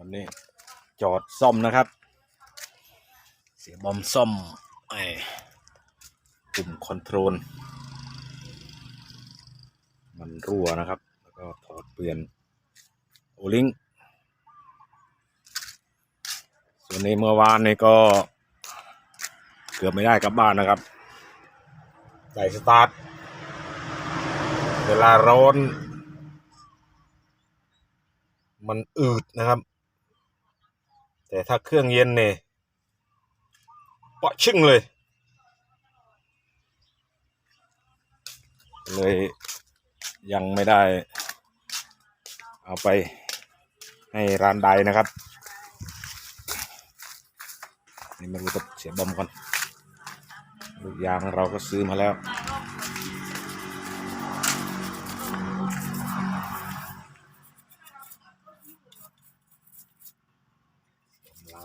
วันนี้จอดซ่อมนะครับ เสียบอมซ่อมไอ้ปุ่มคอนโทรล มันรั่วนะครับ แล้วก็ถอดเปลี่ยนโอลิงส่วนนี้เมื่อวานนี่ก็ เกือบไม่ได้กลับบ้านนะครับใส่สตาร์ท เวลาร้อน มันอืดนะครับ แต่ถ้าเครื่องเย็นเนี่ยปะชึ่งเลย เลยยังไม่ได้ เอาไปให้ร้านใดนะครับ นี่มาดูกับเสียบอมก่อนลูกยางเราก็ซื้อมาแล้ว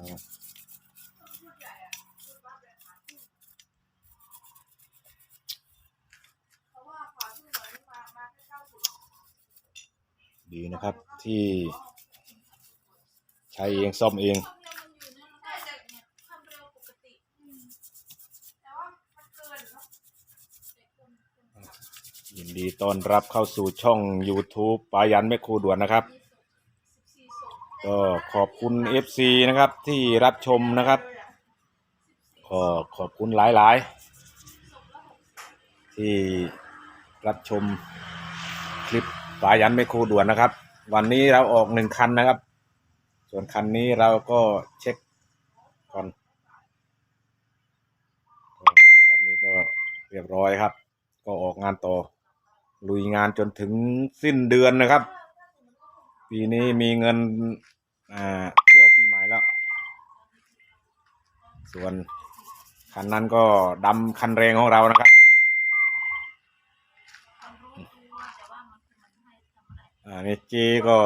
กำลังดีนะครับที่ ใช้เองซ่อมเอง ยินดีต้อนรับเข้าสู่ช่อง YouTube ปายันแม่ครูด่วนนะครับ ก็ขอบคุณ FC นะครับที่รับชมนะครับก็ขอบคุณหลาย ๆ ที่รับชมคลิปปายันแม่ครด่วนนะครับ วันนี้เราออกหนึ่งคันนะครับ ส่วนคันนี้เราก็เช็คก่อนก็น่วันนี้ก็เรียบร้อยครับ ก็ออกงานต่อลุยงานจนถึงสิ้นเดือนนะครับ ปีนี้มีเงินอ่าเที่ยวปีใหม่แล้ว ส่วนคันนั้นก็ดำคันแรงของเรานะครับอ่านี่เจก็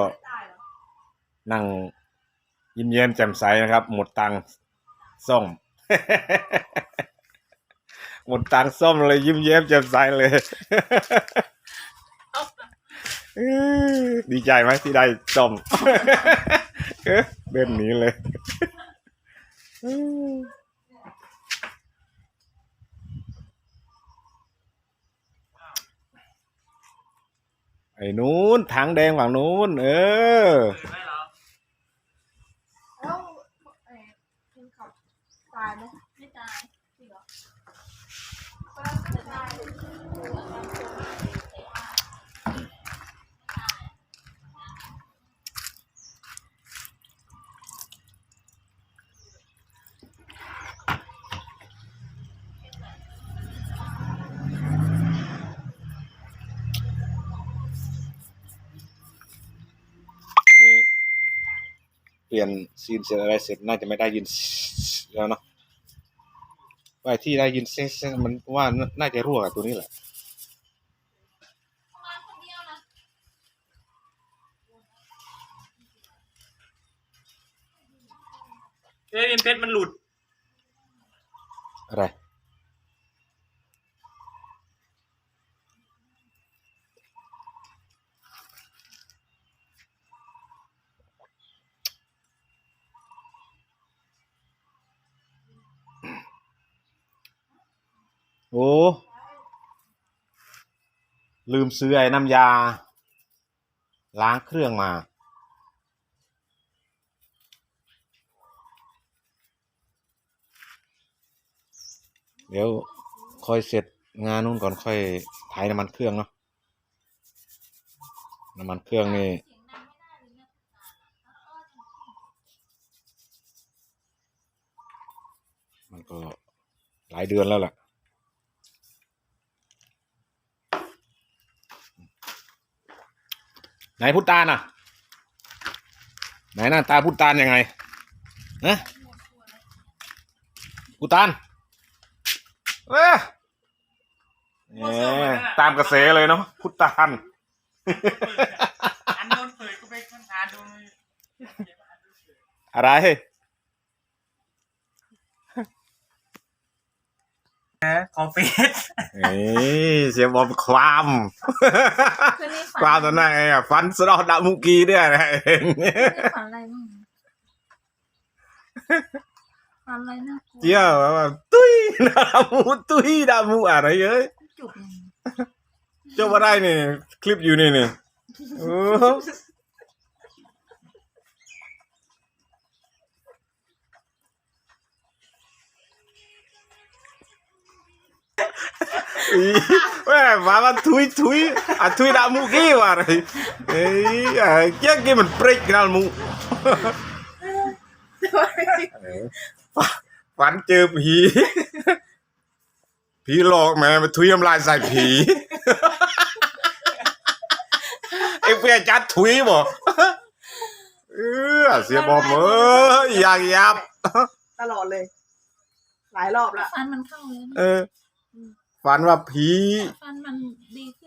นั่งยิ้มเย้มแจ่มใสนะครับ หมดตังค์ซ่อมหมดตังค์ซ่อมเลยยิ้มเย้มแจ่มใสเลย ดีใจไหมที่ได้ซ่อมเอ๊ะเดินหนีเลยไอ้นู้นถังแดงฝั่งนู้น เออแล้วเอ่อคุณขับตายไหมไม่ตายจริงเหรอนนี้ เปลี่ยนซีนเสร็จอะไรเสร็จน่าจะไม่ได้ยินแล้วเนาะว่าที่ได้ยินเซ็งๆมันว่าน่าจะรั่วกับตัวนี้แหละทำงานคนเดียวนะเอ้ยเพชรมันหลุด อะไร อ้ ลืมซื้อไอ้น้ำยา ล้างเครื่องมา เดี๋ยวค่อยเสร็จงานนู้นก่อนค่อยถ่ายน้ำมันเครื่องเนาะ น้ำมันเครื่องนี่มันก็หลายเดือนแล้วล่ะ ไหนพุทธาน่ะ ไหนหน้าตาพุทธานยังไงฮะพุทธานเอ้ยแหมตามกระแสเลยเนาะพุทธานอันโดนเผยก็ไปข้างหาดูอะไร คอเฟสเอ้ยเสียงบอมความคืนนี้ความตอนนั้นไงอะฟันสะเดอดามุกีด้วยนะเองฝันอะไรบ้างอะไรนะเจียวว่าตุ้ยดามูตุ้ยดามูอะไรเอ้ยจุกยังไง เจ้ามาได้นี่ คลิปอยู่นี่นี่โอ้อีแม่มาว่าทุยทุยอะทุยดามูกี้ ว่าอะไรเอ้ยอะเจ๊กี้มันเปรกนาลมูฝันเจอผี ผีหลอกแม่มาทุยน้ำลายใส่ผีไอ้เฟียจัดถุยบ่เออเสียบอมเอ้ยอยากยับตลอดเลย หลายรอบละ ฟันมันเข้าเลยนะ เออ ฝันว่าผี ฟันมันดีขึ้น